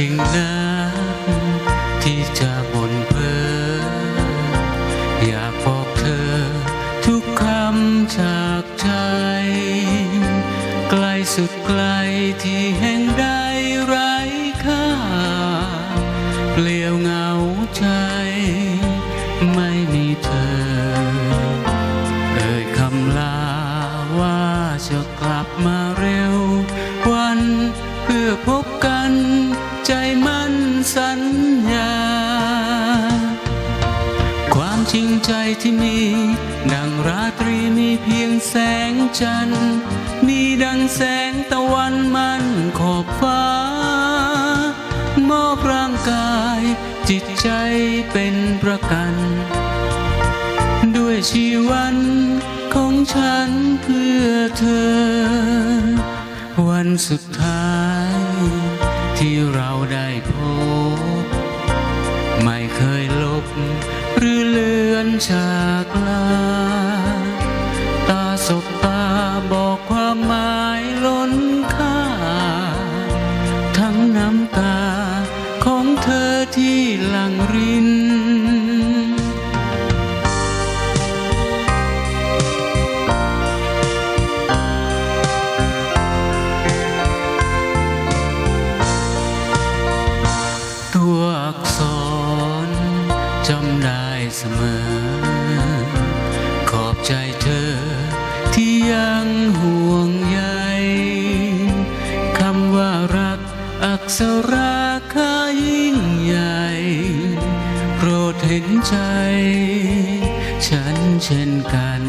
ยิ่งนักที่จะหมนเพออยากบอกเธอ ทุกคำจากใจ ไกลสุดไกลที่แห่งใดไร้ค่าเปลี่ยวเงาใจ ไม่มีเธอ เอ่ยคำลาว่าจะกลับมาเร็ววันเพื่อพบกัน สัญญา ความจริงใจที่มี ดังราตรีมีเพียงแสงจันทร์ มีดังแสงตะวันมันขอบฟ้า มอบร่างกาย จิตใจเป็นประกัน ด้วยชีวันของฉันเพื่อเธอ วันสุดท้าย ที่เราได้พบ ไม่เคยลบ หรือเลือนจากลา ตาสบตาบอกความหมายล้นค่า ทั้งน้ำตาของเธอที่หลั่งริน จำได้เสมอ ขอบใจเธอที่ยังห่วงใยคำว่ารักอักษราค่ายิ่งใหญ่ โปรดเห็นใจ ฉันเช่นกัน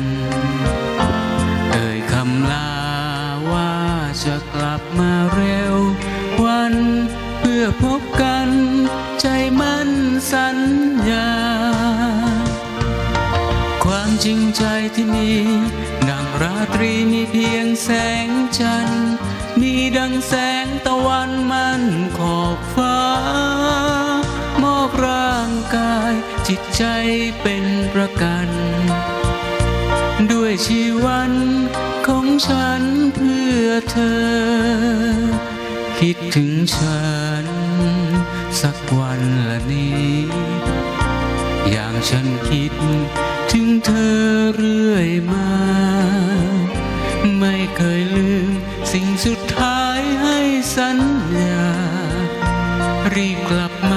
เอ่ยคำลาว่าจะกลับมาเร็ววันเพื่อพบกันใจมั่น สัญญา ความจริงใจที่มีดังราตรีมีเพียงแสงจันทร์ มีดังแสงตะวันมันขอบฟ้ามอบร่างกายจิตใจเป็นประกัน ด้วยชีวันของฉันเพื่อเธอ คิดถึงฉัน สักวันละนี้ อย่างฉันคิดถึงเธอเรื่อยมา ไม่เคยลืมสิ่งสุดท้ายให้สัญญา รีบกลับมา